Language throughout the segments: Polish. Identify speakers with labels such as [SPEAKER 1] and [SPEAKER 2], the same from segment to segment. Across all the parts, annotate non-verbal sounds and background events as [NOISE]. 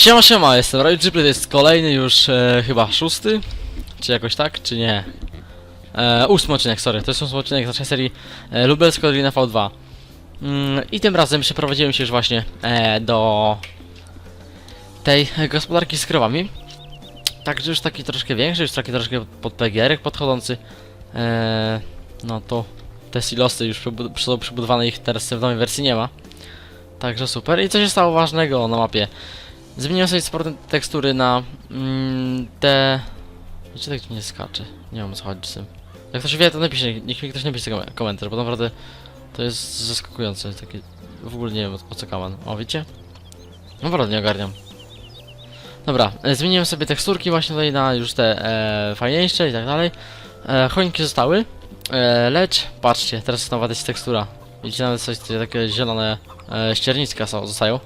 [SPEAKER 1] Siema, siema, jestem Roy Ghibli, to jest kolejny już e, chyba szósty, czy jakoś tak, czy nie? E, ósmy odcinek, sorry, to jest ósmy odcinek z naszej serii e, Lubelsko Dolina V2. Mm, I tym razem przeprowadziłem się już właśnie e, do tej gospodarki z krowami. Także już taki troszkę większy, już taki troszkę pod PGR podchodzący. E, no to te silosy już są przybudowane, ich teraz w nowej wersji nie ma. Także super. I co się stało ważnego na mapie? Zmieniłem sobie sport tekstury na mm, te... Czy tak nie skacze? Nie wiem co chodzi z tym. Jak ktoś wie, to napisze, niech mi ktoś napisze kom- komentarz, bo naprawdę to jest zaskakujące, takie... W ogóle nie wiem o, co kaman. O, widzicie? Naprawdę nie ogarniam. Dobra, e, zmieniłem sobie teksturki właśnie tutaj na już te e, fajniejsze i tak dalej. E, choinki zostały, e, lecz patrzcie, teraz jest nowa tekstura. Widzicie, nawet coś takie zielone e, ścierniska są, zostają.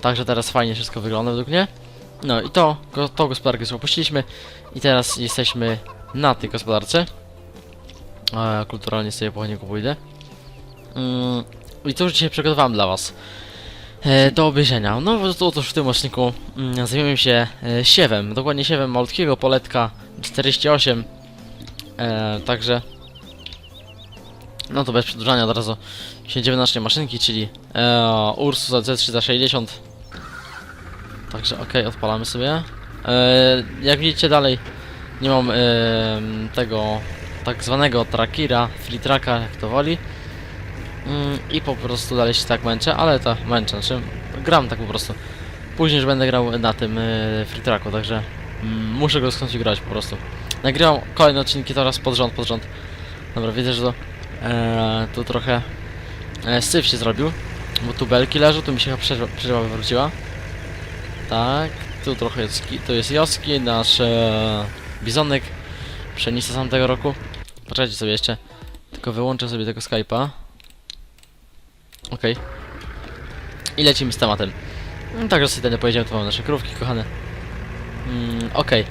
[SPEAKER 1] Także teraz fajnie wszystko wygląda według mnie. No i to, tą gospodarkę sobie opuściliśmy i teraz jesteśmy na tej gospodarce. E, kulturalnie sobie po niego pójdę. Mm, I co już dzisiaj przygotowałem dla was e, do obejrzenia. No to otóż w tym odcinku mm, zajmiemy się e, siewem, dokładnie siewem malutkiego poletka 48. E, także no to bez przedłużania od razu siedzimy na maszynki, czyli e, Ursusa Z360. Także ok, odpalamy sobie. E, jak widzicie dalej nie mam e, tego tak zwanego trackera, flitraka jak to woli. Mm, I po prostu dalej się tak męczę, ale to męczę, znaczy gram tak po prostu. Później już będę grał na tym e, flitraku, także mm, muszę go skonfigurować po prostu. Nagrywam kolejne odcinki teraz pod rząd, pod rząd. Dobra, widzę, że to e, tu trochę e, syf się zrobił, bo tu belki leżą, tu mi się chyba przerwa, przerwa wywróciła. Tak, tu trochę jest, tu jest Joski, nasz e, bizonek, pszenica z tamtego roku. Poczekajcie sobie jeszcze, tylko wyłączę sobie tego Skype'a. Okej. I lecimy z tematem. Mm, Także sobie tutaj pojedziemy, tu mamy nasze krówki, kochane. Mm, Okej.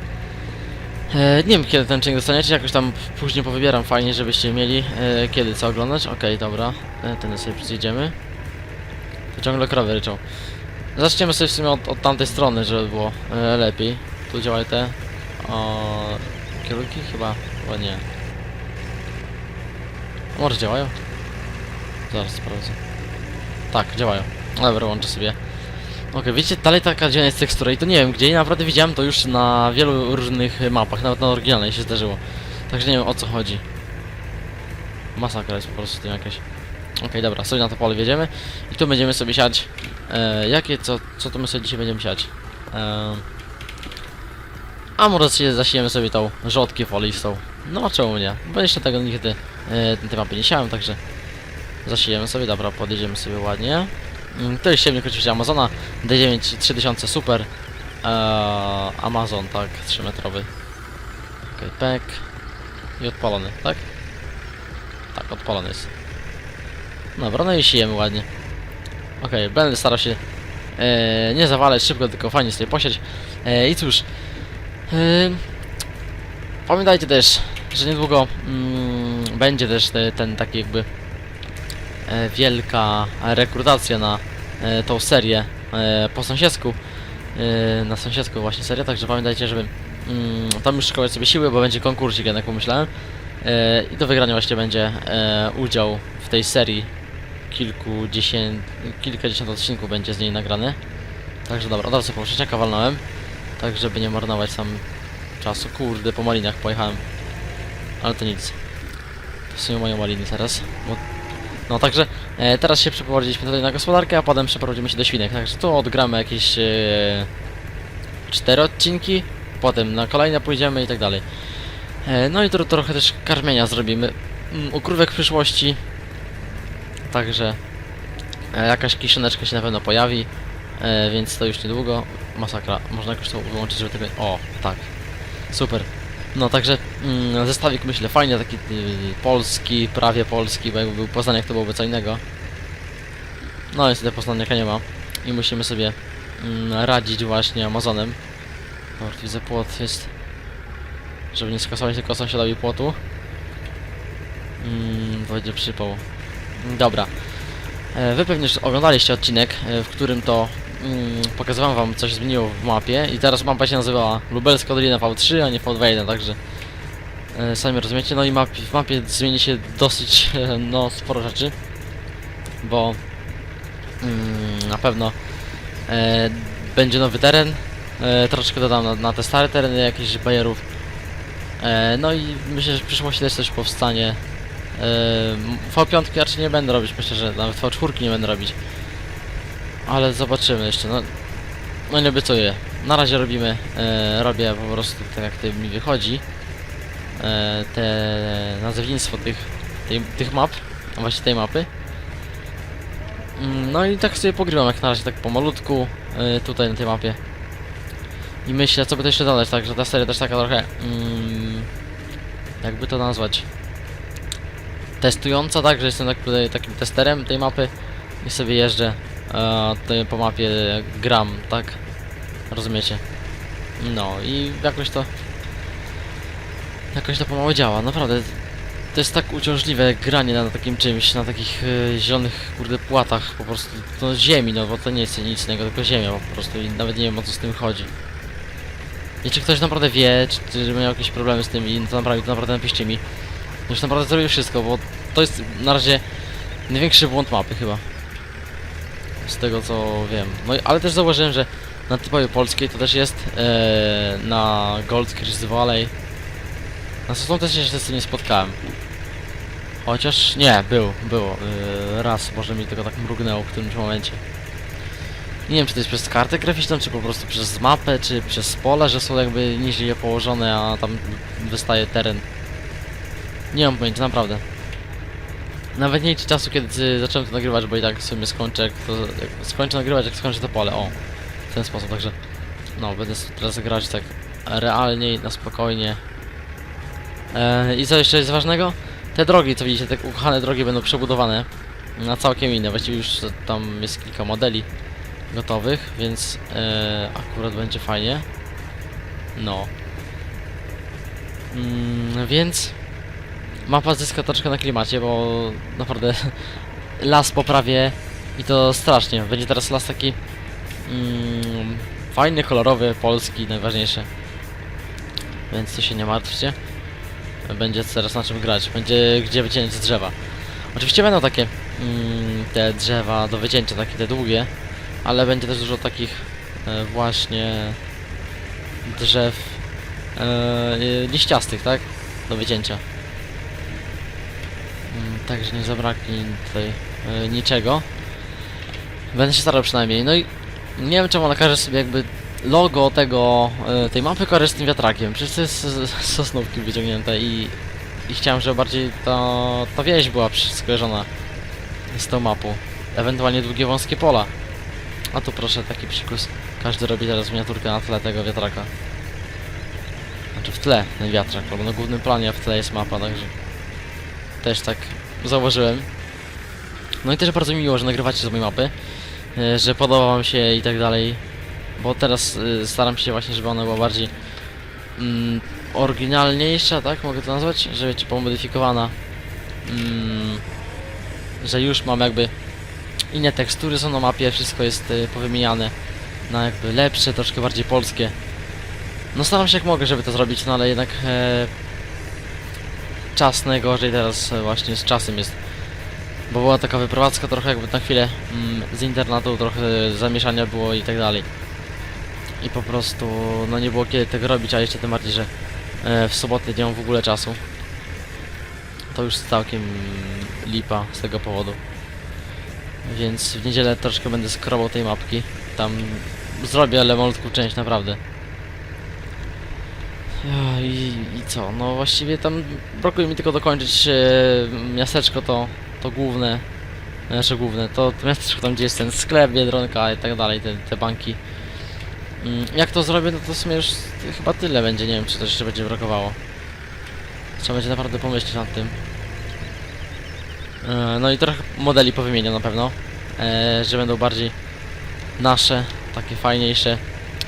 [SPEAKER 1] E, Nie wiem kiedy ten odcinek dostaniecie, jakoś tam później powybieram fajnie, żebyście mieli e, kiedy co oglądać. Okej, dobra. E, ten sobie przyjdziemy. To ciągle krowy ryczą. Zaczniemy sobie w sumie od, od tamtej strony, żeby było e, lepiej. Tu działają te o, kierunki? Chyba, chyba nie. Może działają? Zaraz sprawdzę. Tak, działają. Dobra, łączę sobie. Okej, wiecie, dalej taka dziwna jest tekstura i to nie wiem gdzie naprawdę widziałem to już na wielu różnych mapach, nawet na oryginalnej się zdarzyło. Także nie wiem o co chodzi. Masakra jest po prostu tym jakaś. Okej, dobra, sobie na to pole wjedziemy i tu będziemy sobie siać. E, jakie, co, co to my sobie dzisiaj będziemy siać? E, a może zasiejemy sobie tą rzodkię folistą. No czemu nie? Bo jeszcze tego nigdy e, tej mapie nie siałem, także zasiejemy sobie, dobra, podjedziemy sobie ładnie. Mm, To jest siewnik oczywiście Amazona D9 3000 super eee, Amazon, tak, 3 metrowy Okej, pek I odpalony, tak? Tak, odpalony jest Dobra, no i siejemy ładnie Okej, będę starał się e, nie zawalać szybko, tylko fajnie sobie posiać e, I cóż e, Pamiętajcie też, że niedługo mm, będzie też te, ten taki jakby e, wielka rekrutacja na e, tą serię e, po sąsiedzku. E, na sąsiedzku właśnie serię, także pamiętajcie, żeby mm, tam już szkołać sobie siły, bo będzie konkursik, jednak pomyślałem. E, I do wygrania właśnie będzie e, udział w tej serii. Kilkudziesięt, kilkadziesiąt odcinków będzie z niej nagrany. Także dobra, od razu po przeciaka walnąłem. Tak, żeby nie marnować sam czasu. Kurde, po malinach pojechałem. Ale to nic. To są moje maliny teraz, bo no także e, teraz się przeprowadziliśmy tutaj na gospodarkę, a potem przeprowadzimy się do świnek. Także tu odgramy jakieś e, cztery odcinki, potem na kolejne pójdziemy i tak dalej. E, no i tu trochę też karmienia zrobimy. U krówek w przyszłości. Także e, jakaś kiszoneczka się na pewno pojawi, e, więc to już niedługo. Masakra. Można jakoś to wyłączyć, żeby tego... O, tak. Super. No także mm, zestawik myślę fajnie, taki y, polski, prawie polski, bo jakby był Poznaniak to byłoby co innego. No niestety Poznaniaka nie ma i musimy sobie mm, radzić właśnie Amazonem. Dobra, tu widzę płot jest, żeby nie skasować tylko sąsiadowi płotu. Mm, będzie przypał. Dobra. E, Wy pewnie już oglądaliście odcinek, e, w którym to mm, pokazywałem wam coś zmieniło w mapie i teraz mapa się nazywała Lubelska Dolina V3, a nie V2.1, także e, sami rozumiecie. No i map, w mapie zmieni się dosyć no sporo rzeczy, bo mm, na pewno e, będzie nowy teren, e, troszkę dodam na, na te stare tereny jakichś bajerów. E, no i myślę, że w przyszłości też coś powstanie. E, V5 raczej nie będę robić, myślę, że nawet V4 nie będę robić. Ale zobaczymy jeszcze, no, no nie obiecuję. Na razie robimy, e, robię po prostu tak jak to mi wychodzi. E, te nazewnictwo tych, tej, tych map, a właśnie tej mapy. Mm, No i tak sobie pogrywam jak na razie, tak pomalutku, e, tutaj na tej mapie. I myślę, co by to jeszcze dodać, tak, że ta seria też taka trochę, mm, jakby to nazwać, testująca, tak, że jestem tak, tutaj takim testerem tej mapy i sobie jeżdżę e, po mapie gram, tak, rozumiecie? No i jakoś to, jakoś to pomału działa, naprawdę. To jest tak uciążliwe granie na takim czymś, na takich e, zielonych kurde płatach po prostu, no ziemi, no bo to nie jest nic innego, tylko ziemia po prostu i nawet nie wiem o co z tym chodzi. I czy ktoś naprawdę wie, czy, czy miał jakieś problemy z tym i to naprawdę, to naprawdę napiszcie mi. Już naprawdę zrobię wszystko, bo to jest na razie największy błąd mapy chyba. Z tego co wiem. No ale też zauważyłem, że na typowej polskiej to też jest e, na Gold Chris Valley. Na Sosną też się z tym nie spotkałem. Chociaż nie, był, było. E, raz może mi tylko tak mrugnęło w którymś momencie. Nie wiem, czy to jest przez kartę graficzną, czy po prostu przez mapę, czy przez pole, że są jakby niżej położone, a tam wystaje teren. Nie mam pojęcia, naprawdę. Nawet nie liczę czasu, kiedy zacząłem to nagrywać, bo i tak w sumie skończę, jak to, jak skończę nagrywać, jak skończę to pole, o. W ten sposób, także... No, będę teraz grać tak realnie, na spokojnie. E, I co jeszcze jest ważnego? Te drogi, co widzicie, te ukochane drogi będą przebudowane na całkiem inne. Właściwie już tam jest kilka modeli gotowych, więc e, akurat będzie fajnie. No. Mm, więc mapa zyska troszkę na klimacie, bo naprawdę [LAUGHS] las poprawię i to strasznie. Będzie teraz las taki mm, fajny, kolorowy, polski, najważniejsze. Więc tu się nie martwcie. Będzie teraz na czym grać. Będzie gdzie wyciąć z drzewa. Oczywiście będą takie mm, te drzewa do wycięcia, takie te długie, ale będzie też dużo takich e, właśnie drzew e, liściastych, tak? Do wycięcia. Także nie zabraknie tutaj e, niczego. Będę się starał przynajmniej. No i nie wiem czemu ona każe sobie jakby logo tego, e, tej mapy kojarzy z tym wiatrakiem. Przecież to jest sosnówki wyciągnięte i, i chciałem, żeby bardziej ta, ta wieś była skojarzona z tą mapą. Ewentualnie długie wąskie pola. A tu proszę taki psikus. Każdy robi teraz miniaturkę na tle tego wiatraka. Znaczy w tle ten wiatrak, albo na głównym planie, a w tle jest mapa, także też tak zauważyłem. No i też bardzo mi miło, że nagrywacie z mojej mapy, e, że podoba wam się i tak dalej, bo teraz e, staram się właśnie, żeby ona była bardziej mm, oryginalniejsza, tak mogę to nazwać, że wiecie, pomodyfikowana, mm, że już mam jakby inne tekstury są na mapie, wszystko jest e, powymieniane na jakby lepsze, troszkę bardziej polskie. No staram się jak mogę, żeby to zrobić, no ale jednak e, czas najgorzej teraz e, właśnie z czasem jest. Bo była taka wyprowadzka trochę jakby na chwilę mm, z internetu, trochę zamieszania było i tak dalej. I po prostu no nie było kiedy tego robić, a jeszcze tym bardziej, że e, w sobotę nie mam w ogóle czasu. To już całkiem lipa z tego powodu. Więc w niedzielę troszkę będę skrobał tej mapki. Tam zrobię, ale malutką część naprawdę. I, I co? No właściwie tam brakuje mi tylko dokończyć e, miasteczko to, to główne. Znaczy główne, to, to miasteczko tam gdzie jest ten sklep, Biedronka i tak dalej, te, te banki. Mm, jak to zrobię, no to w sumie już chyba tyle będzie, nie wiem czy coś jeszcze będzie brakowało. Trzeba będzie naprawdę pomyśleć nad tym. E, No i trochę modeli powymienię na pewno, e, że będą bardziej nasze, takie fajniejsze.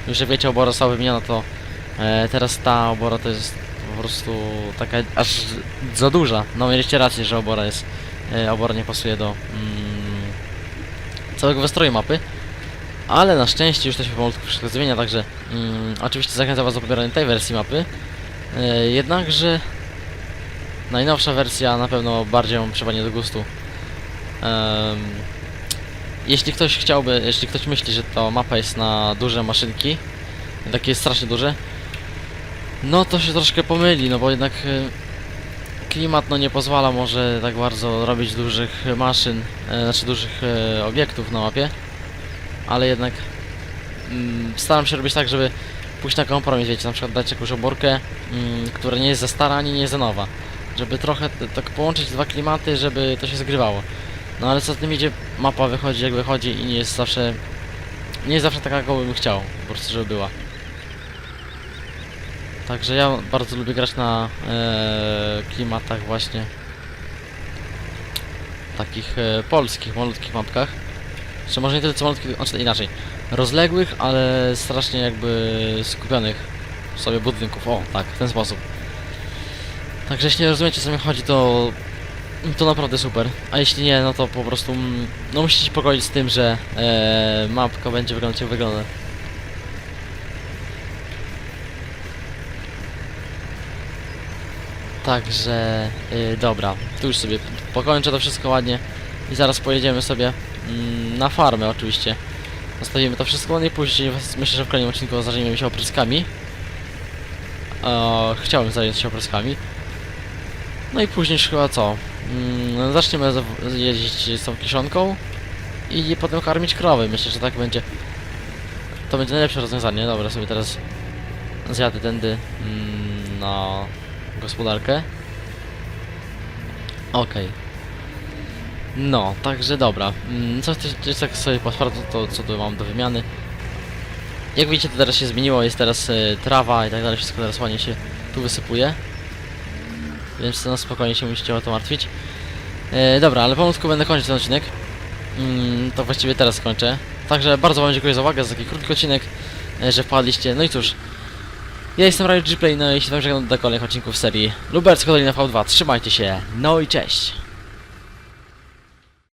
[SPEAKER 1] Już wiecie, obora została wymieniona, to e, teraz ta obora to jest po prostu taka aż za duża. No mieliście rację, że obora jest, e, obora nie pasuje do mm, całego wystroju mapy. Ale na szczęście już to się powolutku wszystko zmienia, także mm, oczywiście zachęcam was do pobierania tej wersji mapy. E, jednakże najnowsza wersja na pewno bardziej wam przypadnie do gustu. Jeśli ktoś chciałby, jeśli ktoś myśli, że to mapa jest na duże maszynki, takie strasznie duże, no to się troszkę pomyli, no bo jednak e, klimat no nie pozwala może tak bardzo robić dużych maszyn, e, znaczy dużych e, obiektów na mapie, ale jednak mm, staram się robić tak, żeby pójść na kompromis, wiecie, na przykład dać jakąś oborkę, mm, która nie jest za stara, ani nie jest za nowa, żeby trochę tak połączyć dwa klimaty, żeby to się zgrywało. No ale co z tym idzie, mapa wychodzi jak wychodzi i nie jest zawsze, nie jest zawsze taka, jaką bym chciał, po prostu żeby była. Także ja bardzo lubię grać na e, klimatach właśnie takich e, polskich, malutkich mapkach. Czy może nie tyle co malutkich, znaczy inaczej. Rozległych, ale strasznie jakby skupionych w sobie budynków. O, tak, w ten sposób. Także jeśli rozumiecie co mi chodzi, to to naprawdę super. A jeśli nie, no to po prostu mm, no musicie się pogodzić z tym, że e, mapka będzie wyglądać jak wygląda. Także y, dobra, tu już sobie pokończę to wszystko ładnie i zaraz pojedziemy sobie mm, na farmę oczywiście. Zostawimy to wszystko ładnie później, myślę, że w kolejnym odcinku zajmiemy się opryskami. E, chciałbym zająć się opryskami. No i później chyba co? Mm, zaczniemy jeździć z tą kiszonką i potem karmić krowy. Myślę, że tak będzie. To będzie najlepsze rozwiązanie. Dobra, sobie teraz zjadę tędy mm, na gospodarkę. Okej. No, także dobra. Mm, Co coś, coś tak sobie posprawdzę, to co tu mam do wymiany. Jak widzicie, to teraz się zmieniło, jest teraz e, trawa i tak dalej, wszystko teraz ładnie się tu wysypuje. Więc no spokojnie się musicie o to martwić. E, dobra, ale pomałutku będę kończyć ten odcinek. Mm, to właściwie teraz kończę. Także bardzo wam dziękuję za uwagę, za taki krótki odcinek, e, że wpadliście. No i cóż, ja jestem Rayo Gplay, no i się wam żegnam do kolejnych odcinków serii Lubelsko Dolina V2. Trzymajcie się, no i cześć!